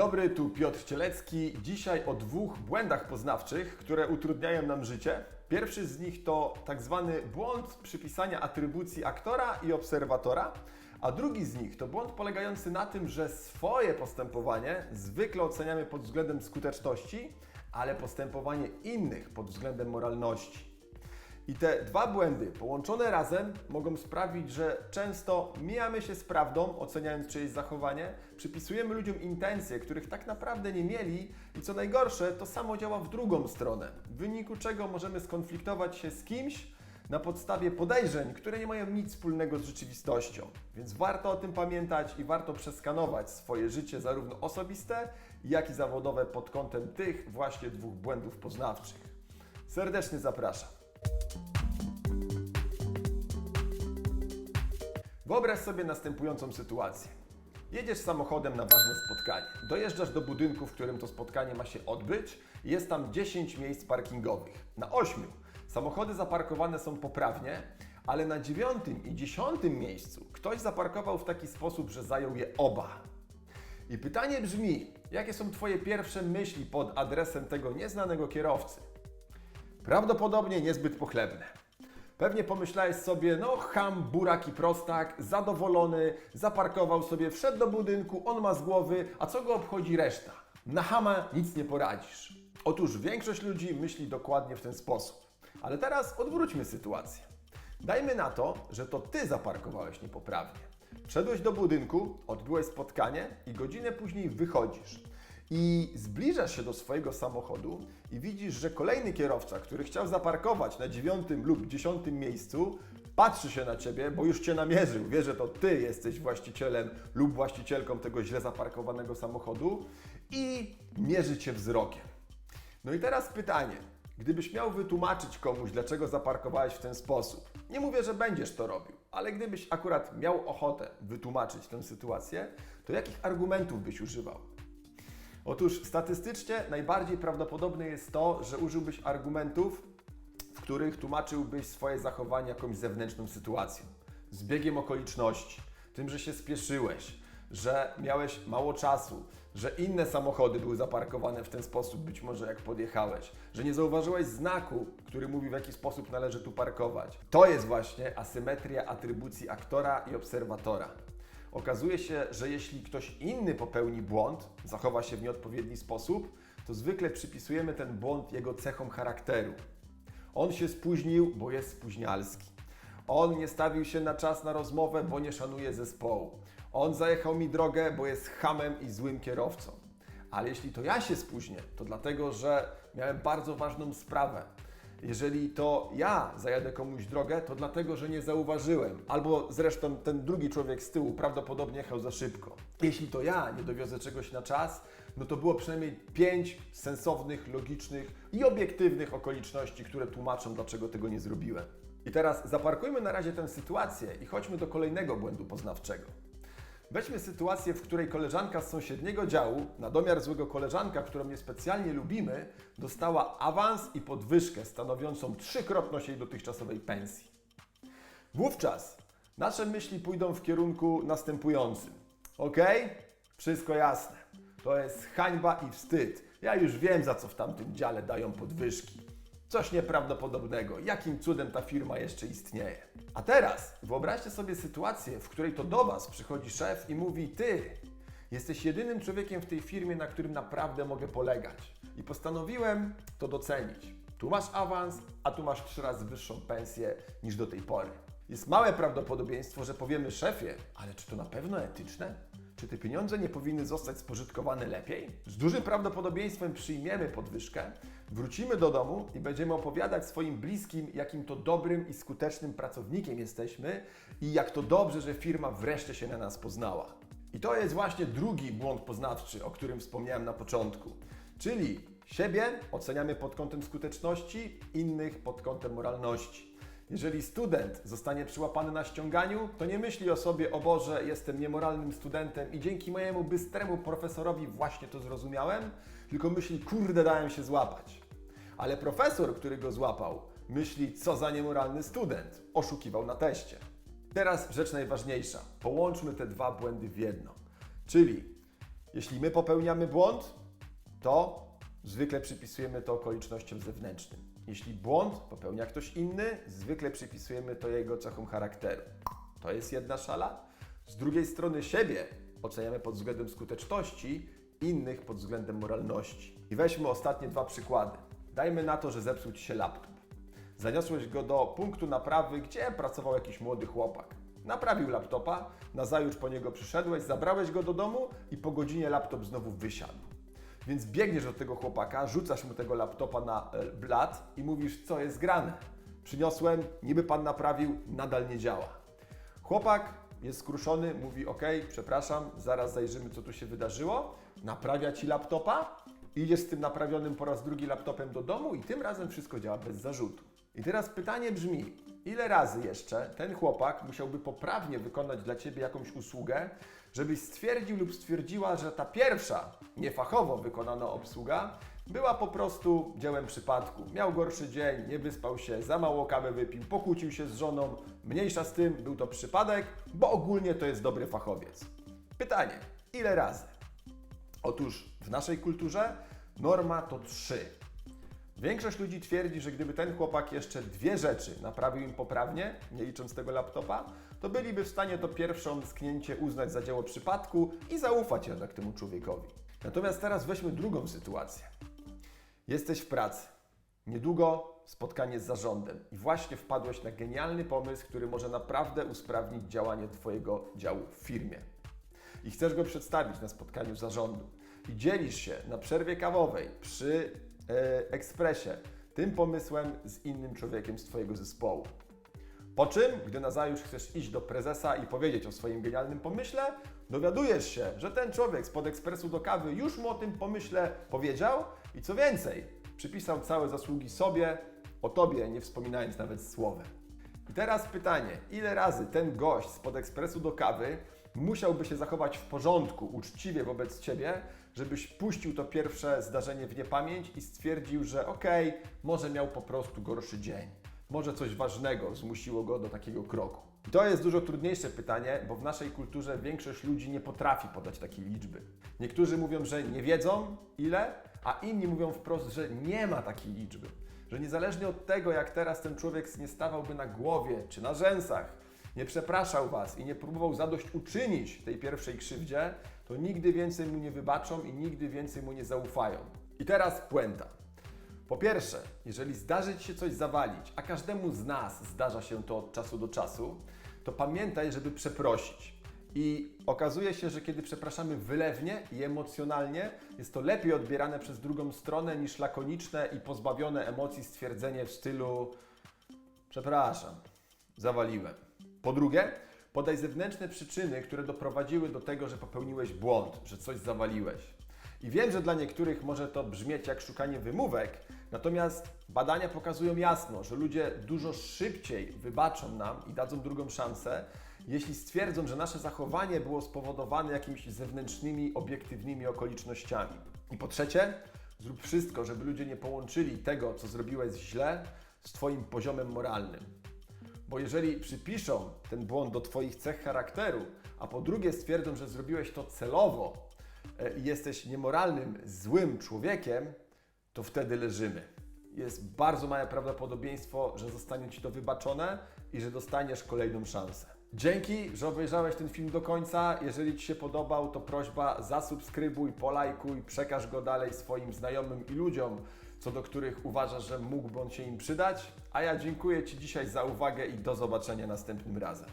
dobry, tu Piotr Cielecki. Dzisiaj o dwóch błędach poznawczych, które utrudniają nam życie. Pierwszy z nich to tak zwany błąd przypisania atrybucji aktora i obserwatora, a drugi z nich to błąd polegający na tym, że swoje postępowanie zwykle oceniamy pod względem skuteczności, ale postępowanie innych pod względem moralności. I te dwa błędy połączone razem mogą sprawić, że często mijamy się z prawdą, oceniając czyjeś zachowanie, przypisujemy ludziom intencje, których tak naprawdę nie mieli i co najgorsze, to samo działa w drugą stronę, w wyniku czego możemy skonfliktować się z kimś na podstawie podejrzeń, które nie mają nic wspólnego z rzeczywistością. Więc warto o tym pamiętać i warto przeskanować swoje życie zarówno osobiste, jak i zawodowe pod kątem tych właśnie dwóch błędów poznawczych. Serdecznie zapraszam. Wyobraź sobie następującą sytuację. Jedziesz samochodem na ważne spotkanie. Dojeżdżasz do budynku, w którym to spotkanie ma się odbyć. Jest tam 10 miejsc parkingowych. Na 8 samochody zaparkowane są poprawnie, ale na 9 i 10 miejscu ktoś zaparkował w taki sposób, że zajął je oba. I pytanie brzmi: jakie są Twoje pierwsze myśli pod adresem tego nieznanego kierowcy? Prawdopodobnie niezbyt pochlebne. Pewnie pomyślałeś sobie, no ham, burak i prostak, zadowolony, zaparkował sobie, wszedł do budynku, on ma z głowy, a co go obchodzi reszta? Na hama nic nie poradzisz. Otóż większość ludzi myśli dokładnie w ten sposób. Ale teraz odwróćmy sytuację. Dajmy na to, że to Ty zaparkowałeś niepoprawnie. Wszedłeś do budynku, odbyłeś spotkanie i godzinę później wychodzisz. I zbliżasz się do swojego samochodu i widzisz, że kolejny kierowca, który chciał zaparkować na dziewiątym lub dziesiątym miejscu, patrzy się na ciebie, bo już cię namierzył. Wie, że to ty jesteś właścicielem lub właścicielką tego źle zaparkowanego samochodu i mierzy cię wzrokiem. No i teraz pytanie. Gdybyś miał wytłumaczyć komuś, dlaczego zaparkowałeś w ten sposób, nie mówię, że będziesz to robił, ale gdybyś akurat miał ochotę wytłumaczyć tę sytuację, to jakich argumentów byś używał? Otóż statystycznie najbardziej prawdopodobne jest to, że użyłbyś argumentów, w których tłumaczyłbyś swoje zachowanie jakąś zewnętrzną sytuacją, zbiegiem okoliczności, tym, że się spieszyłeś, że miałeś mało czasu, że inne samochody były zaparkowane w ten sposób, być może jak podjechałeś, że nie zauważyłeś znaku, który mówi w jaki sposób należy tu parkować. To jest właśnie asymetria atrybucji aktora i obserwatora. Okazuje się, że jeśli ktoś inny popełni błąd, zachowa się w nieodpowiedni sposób, to zwykle przypisujemy ten błąd jego cechom charakteru. On się spóźnił, bo jest spóźnialski. On nie stawił się na czas na rozmowę, bo nie szanuje zespołu. On zajechał mi drogę, bo jest hamem i złym kierowcą. Ale jeśli to ja się spóźnię, to dlatego, że miałem bardzo ważną sprawę. Jeżeli to ja zajadę komuś drogę, to dlatego, że nie zauważyłem. Albo zresztą ten drugi człowiek z tyłu prawdopodobnie jechał za szybko. Jeśli to ja nie dowiozę czegoś na czas, no to było przynajmniej pięć sensownych, logicznych i obiektywnych okoliczności, które tłumaczą, dlaczego tego nie zrobiłem. I teraz zaparkujmy na razie tę sytuację i chodźmy do kolejnego błędu poznawczego. Weźmy sytuację, w której koleżanka z sąsiedniego działu, na domiar złego koleżanka, którą niespecjalnie lubimy, dostała awans i podwyżkę stanowiącą trzykrotność jej dotychczasowej pensji. Wówczas nasze myśli pójdą w kierunku następującym. Ok? Wszystko jasne. To jest hańba i wstyd. Ja już wiem, za co w tamtym dziale dają podwyżki. Coś nieprawdopodobnego. Jakim cudem ta firma jeszcze istnieje? A teraz wyobraźcie sobie sytuację, w której to do Was przychodzi szef i mówi: Ty, jesteś jedynym człowiekiem w tej firmie, na którym naprawdę mogę polegać. I postanowiłem to docenić. Tu masz awans, a tu masz trzy razy wyższą pensję niż do tej pory. Jest małe prawdopodobieństwo, że powiemy szefie, ale czy to na pewno etyczne? Czy te pieniądze nie powinny zostać spożytkowane lepiej? Z dużym prawdopodobieństwem przyjmiemy podwyżkę, wrócimy do domu i będziemy opowiadać swoim bliskim, jakim to dobrym i skutecznym pracownikiem jesteśmy i jak to dobrze, że firma wreszcie się na nas poznała. I to jest właśnie drugi błąd poznawczy, o którym wspomniałem na początku. Czyli siebie oceniamy pod kątem skuteczności, innych pod kątem moralności. Jeżeli student zostanie przyłapany na ściąganiu, to nie myśli o sobie, o Boże, jestem niemoralnym studentem i dzięki mojemu bystremu profesorowi właśnie to zrozumiałem, tylko myśli, kurde, dałem się złapać. Ale profesor, który go złapał, myśli, co za niemoralny student, oszukiwał na teście. Teraz rzecz najważniejsza. Połączmy te dwa błędy w jedno. Czyli Jeśli my popełniamy błąd, to zwykle przypisujemy to okolicznościom zewnętrznym. Jeśli błąd popełnia ktoś inny, zwykle przypisujemy to jego cechom charakteru. To jest jedna szala. Z drugiej strony siebie oceniamy pod względem skuteczności, innych pod względem moralności. I weźmy ostatnie dwa przykłady. Dajmy na to, że zepsuł Ci się laptop. Zaniosłeś go do punktu naprawy, gdzie pracował jakiś młody chłopak. Naprawił laptopa, nazajutrz po niego przyszedłeś, zabrałeś go do domu i po godzinie laptop znowu wysiadł. Więc biegniesz do tego chłopaka, rzucasz mu tego laptopa na e, blat i mówisz, co jest grane. Przyniosłem, niby pan naprawił, nadal nie działa. Chłopak jest skruszony, mówi: OK, przepraszam, zaraz zajrzymy, co tu się wydarzyło. Naprawia ci laptopa, idziesz z tym naprawionym po raz drugi laptopem do domu i tym razem wszystko działa bez zarzutu. I teraz pytanie brzmi: ile razy jeszcze ten chłopak musiałby poprawnie wykonać dla ciebie jakąś usługę, żebyś stwierdził lub stwierdziła, że ta pierwsza, niefachowo wykonana obsługa była po prostu dziełem przypadku. Miał gorszy dzień, nie wyspał się, za mało kawy wypił, pokłócił się z żoną. Mniejsza z tym, był to przypadek, bo ogólnie to jest dobry fachowiec. Pytanie, ile razy? Otóż w naszej kulturze norma to trzy. Większość ludzi twierdzi, że gdyby ten chłopak jeszcze dwie rzeczy naprawił im poprawnie, nie licząc tego laptopa, to byliby w stanie to pierwszą sknięcie uznać za dzieło przypadku i zaufać jednak temu człowiekowi. Natomiast teraz weźmy drugą sytuację. Jesteś w pracy. Niedługo spotkanie z zarządem i właśnie wpadłeś na genialny pomysł, który może naprawdę usprawnić działanie Twojego działu w firmie. I chcesz go przedstawić na spotkaniu zarządu. I dzielisz się na przerwie kawowej przy e, ekspresie tym pomysłem z innym człowiekiem z Twojego zespołu. Po czym, gdy nazajutrz chcesz iść do prezesa i powiedzieć o swoim genialnym pomyśle, dowiadujesz się, że ten człowiek spod ekspresu do kawy już mu o tym pomyśle powiedział i co więcej, przypisał całe zasługi sobie, o tobie nie wspominając nawet słowem. I teraz pytanie, ile razy ten gość spod ekspresu do kawy musiałby się zachować w porządku, uczciwie wobec ciebie, żebyś puścił to pierwsze zdarzenie w niepamięć i stwierdził, że okej, może miał po prostu gorszy dzień. Może coś ważnego zmusiło go do takiego kroku. To jest dużo trudniejsze pytanie, bo w naszej kulturze większość ludzi nie potrafi podać takiej liczby. Niektórzy mówią, że nie wiedzą ile, a inni mówią wprost, że nie ma takiej liczby. Że niezależnie od tego, jak teraz ten człowiek nie stawałby na głowie czy na rzęsach, nie przepraszał Was i nie próbował zadośćuczynić tej pierwszej krzywdzie, to nigdy więcej mu nie wybaczą i nigdy więcej mu nie zaufają. I teraz puenta. Po pierwsze, jeżeli zdarzy Ci się coś zawalić, a każdemu z nas zdarza się to od czasu do czasu, to pamiętaj, żeby przeprosić. I okazuje się, że kiedy przepraszamy wylewnie i emocjonalnie, jest to lepiej odbierane przez drugą stronę niż lakoniczne i pozbawione emocji stwierdzenie w stylu przepraszam, zawaliłem. Po drugie, podaj zewnętrzne przyczyny, które doprowadziły do tego, że popełniłeś błąd, że coś zawaliłeś. I wiem, że dla niektórych może to brzmieć jak szukanie wymówek, natomiast badania pokazują jasno, że ludzie dużo szybciej wybaczą nam i dadzą drugą szansę, jeśli stwierdzą, że nasze zachowanie było spowodowane jakimiś zewnętrznymi, obiektywnymi okolicznościami. I po trzecie, zrób wszystko, żeby ludzie nie połączyli tego, co zrobiłeś źle, z Twoim poziomem moralnym. Bo jeżeli przypiszą ten błąd do Twoich cech charakteru, a po drugie stwierdzą, że zrobiłeś to celowo e, i jesteś niemoralnym, złym człowiekiem, to wtedy leżymy. Jest bardzo małe prawdopodobieństwo, że zostanie Ci to wybaczone i że dostaniesz kolejną szansę. Dzięki, że obejrzałeś ten film do końca. Jeżeli Ci się podobał, to prośba zasubskrybuj, polajkuj, przekaż go dalej swoim znajomym i ludziom, co do których uważasz, że mógłby on się im przydać. A ja dziękuję Ci dzisiaj za uwagę i do zobaczenia następnym razem.